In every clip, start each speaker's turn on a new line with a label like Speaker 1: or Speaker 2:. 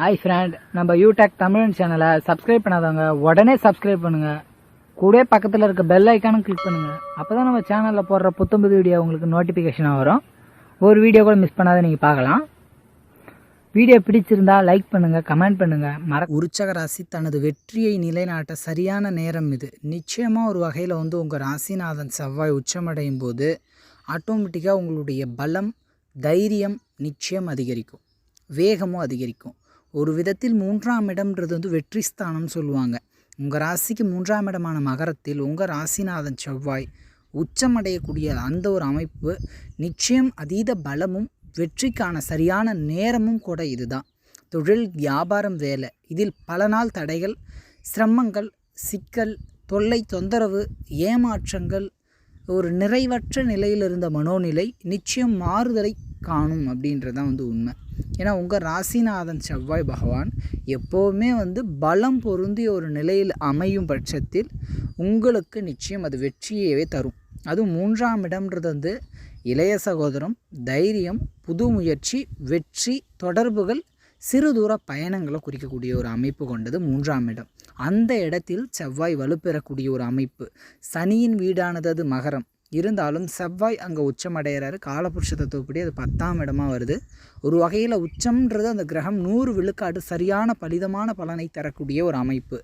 Speaker 1: Hi friend நம்ம யூடெக் தமிழ் சேனலை subscribe பண்ணாதவங்க உடனே சப்ஸ்கிரைப் பண்ணுங்க. கூட பக்கத்தில் இருக்க பெல் ஐக்கானும் கிளிக் பண்ணுங்க. அப்பதான் நம்ம சேனலில் போடுற புத்தம்புது வீடியோ உங்களுக்கு நோட்டிஃபிகேஷனாக வரும். ஒரு வீடியோ கூட மிஸ் பண்ணாத நீங்கள் பார்க்கலாம். வீடியோ பிடிச்சிருந்தா லைக் பண்ணுங்க கமெண்ட் பண்ணுங்க. மர
Speaker 2: உற்சக ராசி தனது வெற்றியை நிலைநாட்ட சரியான நேரம் இது. நிச்சயமாக ஒரு வகையில் வந்து உங்கள் ராசிநாதன் செவ்வாய் உச்சமடையும் போது ஆட்டோமேட்டிக்காக உங்களுடைய பலம் தைரியம் நிச்சயம் அதிகரிக்கும். வேகமும் அதிகரிக்கும். ஒரு விதத்தில் மூன்றாம் இடம்ன்றது வந்து வெற்றி ஸ்தானம்னு சொல்லுவாங்க. உங்கள் ராசிக்கு மூன்றாம் இடமான மகரத்தில் உங்கள் ராசிநாதன் செவ்வாய் உச்சமடையக்கூடிய அந்த ஒரு அமைப்பு நிச்சயம் அதீத பலமும் வெற்றிக்கான சரியான நேரமும் கூட இதுதான். தொழில் வியாபாரம் வேலை இதில் பல நாள் தடைகள் சிரமங்கள் சிக்கல் தொல்லை தொந்தரவு ஏமாற்றங்கள் ஒரு நிறைவற்ற நிலையில் இருந்த மனோநிலை நிச்சயம் மாறுதலை காணும் அப்படின்றது தான் வந்து உண்மை. ஏன்னா உங்கள் ராசிநாதன் செவ்வாய் பகவான் எப்போவுமே வந்து பலம் பொருந்திய ஒரு நிலையில் அமையும் பட்சத்தில் உங்களுக்கு நிச்சயம் அது வெற்றியவே தரும். அதுவும் மூன்றாம் இடம்ன்றது வந்து இளைய சகோதரம் தைரியம் புது முயற்சி வெற்றி தொடர்புகள் சிறு தூர பயணங்களை குறிக்கக்கூடிய ஒரு அமைப்பு கொண்டது மூன்றாம் இடம். அந்த இடத்தில் செவ்வாய் வலுப்பெறக்கூடிய ஒரு அமைப்பு. சனியின் வீடானது அது மகரம். இருந்தாலும் செவ்வாய் அங்கே உச்சம் அடைகிறாரு காலபுருஷ தத்துவப்படி அது பத்தாம் இடமா வருது. ஒரு வகையில் உச்சம்ன்றது அந்த கிரகம் நூறு விழுக்காடு சரியான பலிதமான பலனை தரக்கூடிய ஒரு அமைப்பு.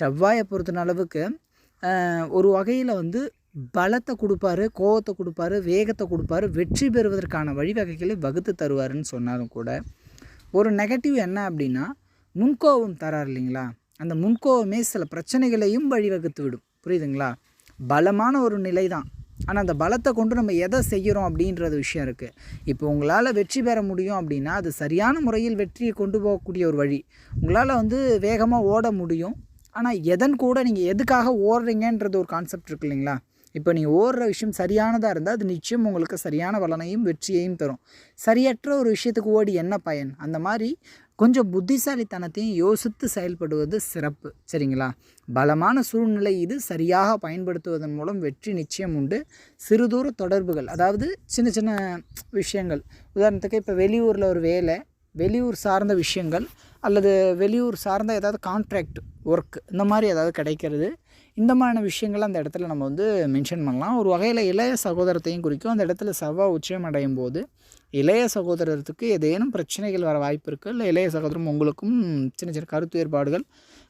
Speaker 2: செவ்வாயை பொறுத்த அளவுக்கு ஒரு வகையில் வந்து பலத்தை கொடுப்பாரு கோவத்தை கொடுப்பாரு வேகத்தை கொடுப்பாரு வெற்றி பெறுவதற்கான வழிவகைகளை வகுத்து தருவாருன்னு சொன்னாலும் கூட ஒரு நெகட்டிவ் என்ன அப்படின்னா முன்கோபம் தரார் இல்லைங்களா? அந்த முன்கோபமே சில பிரச்சனைகளையும் வழிவகுத்து விடும் புரியுதுங்களா? பலமான ஒரு நிலை தான் ஆனால் அந்த பலத்தை கொண்டு நம்ம எதை செய்கிறோம் அப்படின்றது விஷயம் இருக்குது இப்போ உங்களால் வெற்றி பெற முடியும் அப்படின்னா அது சரியான முறையில் வெற்றியை கொண்டு போகக்கூடிய ஒரு வழி. உங்களால் வந்து வேகமாக ஓட முடியும். ஆனால் எதன் கூட நீங்கள் எதுக்காக ஓடுறீங்கன்றது ஒரு கான்செப்ட் இருக்கு இல்லைங்களா? இப்போ நீங்கள் ஓடுற விஷயம் சரியானதாக இருந்தால் அது நிச்சயம் உங்களுக்கு சரியான பலனையும் வெற்றியையும் தரும். சரியற்ற ஒரு விஷயத்துக்கு ஓடி என்ன பயன்? அந்த மாதிரி கொஞ்சம் புத்திசாலித்தனத்தையும் யோசித்து செயல்படுவது சிறப்பு. சரிங்களா? பலமான சூழ்நிலை இது சரியாக பயன்படுத்துவதன் மூலம் வெற்றி நிச்சயம் உண்டு. சிறுதூர தொடர்புகள் அதாவது சின்ன சின்ன விஷயங்கள். உதாரணத்துக்கு இப்போ வெளியூரில் ஒரு வேலை வெளியூர் சார்ந்த விஷயங்கள் அல்லது வெளியூர் சார்ந்த ஏதாவது கான்ட்ராக்ட் ஒர்க் இந்த மாதிரி ஏதாவது கிடைக்கிறது. இந்த மாதிரியான விஷயங்கள் அந்த இடத்துல நம்ம வந்து மென்ஷன் பண்ணலாம். ஒரு வகையில் இளைய சகோதரத்தையும் குறிக்கும். அந்த இடத்துல செவ்வாய் உச்சயம் அடையும் போது இளைய சகோதரத்துக்கு ஏதேனும் பிரச்சனைகள் வர வாய்ப்பு இருக்குது இல்லை இளைய சகோதரம் உங்களுக்கும் சின்ன சின்ன கருத்து வேறுபாடுகள்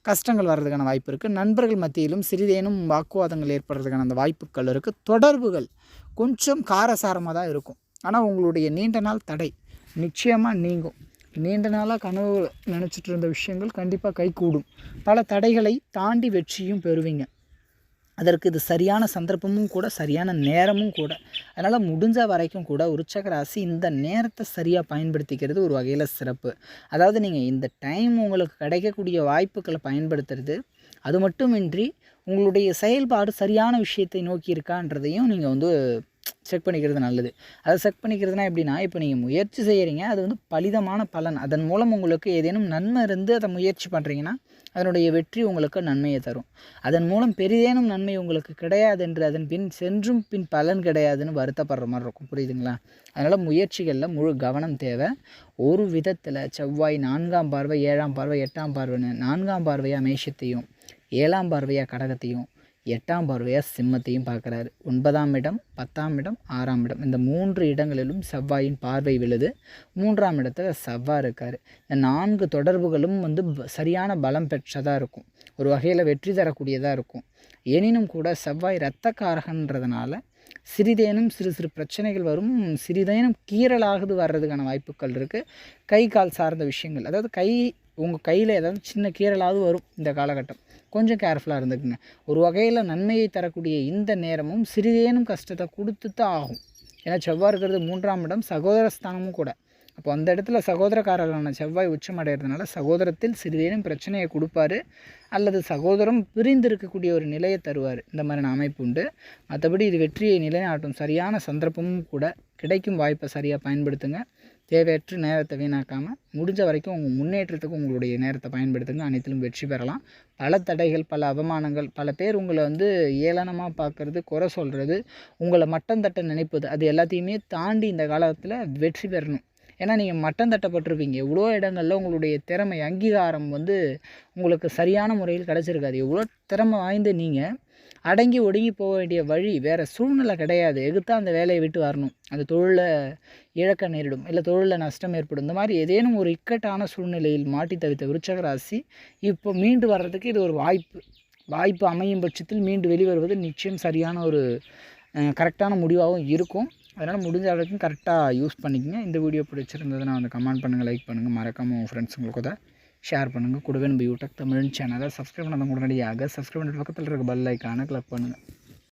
Speaker 2: கஷ்டங்கள் வர்றதுக்கான வாய்ப்பு இருக்குது நண்பர்கள் மத்தியிலும் சிறிதேனும் வாக்குவாதங்கள் ஏற்படுறதுக்கான அந்த வாய்ப்புகள் இருக்குது தொடர்புகள் கொஞ்சம் காரசாரமாக தான் இருக்கும். ஆனால் உங்களுடைய நீண்ட நாள் தடை நிச்சயமாக நீங்கும். நீண்ட நாளாக கனவு நினச்சிட்டு இருந்த விஷயங்கள் கண்டிப்பாக கைகூடும். பல தடைகளை தாண்டி வெற்றியும் பெறுவீங்க. அதற்கு இது சரியான சந்தர்ப்பமும் கூட சரியான நேரமும் கூட. அதனால் முடிஞ்ச வரைக்கும் கூட உற்சக ராசி இந்த நேரத்தை சரியாக பயன்படுத்திக்கிறது ஒரு வகையில் சிறப்பு. அதாவது நீங்கள் இந்த டைம் உங்களுக்கு கிடைக்கக்கூடிய வாய்ப்புகளை பயன்படுத்துறது அது மட்டுமின்றி உங்களுடைய செயல்பாடு சரியான விஷயத்தை நோக்கி இருக்கான்றதையும் நீங்கள் வந்து செக் பண்ணிக்கிறது நல்லது. அதை செக் பண்ணிக்கிறதுனா எப்படின்னா இப்போ நீங்கள் முயற்சி செய்கிறீங்க அது வந்து பலிதமான பலன். அதன் மூலம் உங்களுக்கு ஏதேனும் நன்மை இருந்து அதை முயற்சி பண்ணுறீங்கன்னா அதனுடைய வெற்றி உங்களுக்கு நன்மையை தரும். அதன் மூலம் பெரிதேனும் நன்மை உங்களுக்கு கிடையாது என்று அதன் பின் சென்றும் பின் பலன் கிடையாதுன்னு வருத்தப்படுற மாதிரி இருக்கும். புரியுதுங்களா? அதனால் முயற்சிகளில் முழு கவனம் தேவை. ஒரு விதத்தில் செவ்வாய் நான்காம் பார்வை ஏழாம் பார்வை எட்டாம் பார்வைன்னு நான்காம் பார்வையாக மேஷத்தையும் ஏழாம் பார்வையாக கடகத்தையும் எட்டாம் பார்வையாக சிம்மத்தையும் பார்க்குறாரு. ஒன்பதாம் இடம் பத்தாம் இடம் ஆறாம் இடம். இந்த மூன்று இடங்களிலும் செவ்வாயின் பார்வை விழுது. மூன்றாம் இடத்துல செவ்வாய் இருக்கார். இந்த நான்கு தொடர்புகளும் வந்து சரியான பலம் பெற்றதாக இருக்கும். ஒரு வகையில் வெற்றி தரக்கூடியதாக இருக்கும். எனினும் கூட செவ்வாய் இரத்தக்காரகன்றதுனால சிறிதேனும் சிறு சிறு பிரச்சனைகள் வரும். சிறிதேனும் கீறலாகுது வர்றதுக்கான வாய்ப்புகள் இருக்குது கை கால் சார்ந்த விஷயங்கள் அதாவது கை உங்கள் கையில் ஏதாவது சின்ன கீறலாவது வரும் இந்த காலகட்டம். கொஞ்சம் கேர்ஃபுல்லாக இருந்துக்குங்க. ஒரு வகையில் நன்மையை தரக்கூடிய இந்த நேரமும் சிறிதேனும் கஷ்டத்தை கொடுத்து தான் ஆகும். ஏன்னா செவ்வாய் இருக்கிறது மூன்றாம் இடம் சகோதர ஸ்தானமும் கூட. அப்போ அந்த இடத்துல சகோதரக்காரர்களான செவ்வாய் உச்சம் அடைகிறதுனால சகோதரத்தில் சிறிதேனும் பிரச்சனையை கொடுப்பாரு. அல்லது சகோதரம் பிரிந்து இருக்கக்கூடிய ஒரு நிலையை தருவார். இந்த மாதிரியான அமைப்பு உண்டு. மற்றபடி இது வெற்றியை நிலைநாட்டும் சரியான சந்தர்ப்பமும் கூட கிடைக்கும் வாய்ப்பை சரியாக பயன்படுத்துங்க. தேவையற்ற நேரத்தை வீணாக்காமல் முடிஞ்ச வரைக்கும் உங்கள் முன்னேற்றத்துக்கு உங்களுடைய நேரத்தை பயன்படுத்துங்க. அனைத்திலும் வெற்றி பெறலாம். பல தடைகள் பல அவமானங்கள் பல பேர் உங்களை வந்து ஏளனமாக பார்க்குறது குறை சொல்கிறது உங்களை மட்டம் தட்ட நினைப்பது அது எல்லாத்தையுமே தாண்டி இந்த காலத்தில் வெற்றி பெறணும். ஏன்னா நீங்கள் மட்டம் தட்டப்பட்டிருப்பீங்க. எவ்வளோ இடங்களில் உங்களுடைய திறமை அங்கீகாரம் வந்து உங்களுக்கு சரியான முறையில் கிடச்சிருக்காது. எவ்வளோ திறமை வாய்ந்த நீங்கள் அடங்கி ஒடுங்கி போக வேண்டிய வழி வேறு சூழ்நிலை கிடையாது. எகுத்தா அந்த வேலையை விட்டு வரணும். அந்த தொழிலை இழக்க நேரிடும். இல்லை தொழிலில் நஷ்டம் ஏற்படும். இந்த மாதிரி ஏதேனும் ஒரு இக்கட்டான சூழ்நிலையில் மாட்டி தவித்த விருச்சக ராசி இப்போ மீண்டு வர்றதுக்கு இது ஒரு வாய்ப்பு. வாய்ப்பு அமையும் பட்சத்தில் மீண்டு வெளிவருவது நிச்சயம் சரியான ஒரு கரெக்டான முடிவாகவும் இருக்கும். அதனால் முடிஞ்ச அளவுக்கு கரெக்டாக யூஸ் பண்ணிக்கங்க. இந்த வீடியோ பிடிச்சிருந்ததுன்னா வந்து கமெண்ட் பண்ணுங்கள் லைக் பண்ணுங்கள் மறக்காமல் உங்கள் ஃப்ரெண்ட்ஸுங்களுக்கு கூட ஷேர் பண்ணுங்கள் கூடவே நம்ம யூடியூப் தமிழ் சேனலை சப்ஸ்கிரைப் பண்ணாதவங்க உடனடியாக சப்ஸ்கிரைப் பண்ணுற பக்கத்தில் இருக்க பெல் ஐக்கானை கிளிக் பண்ணுங்கள்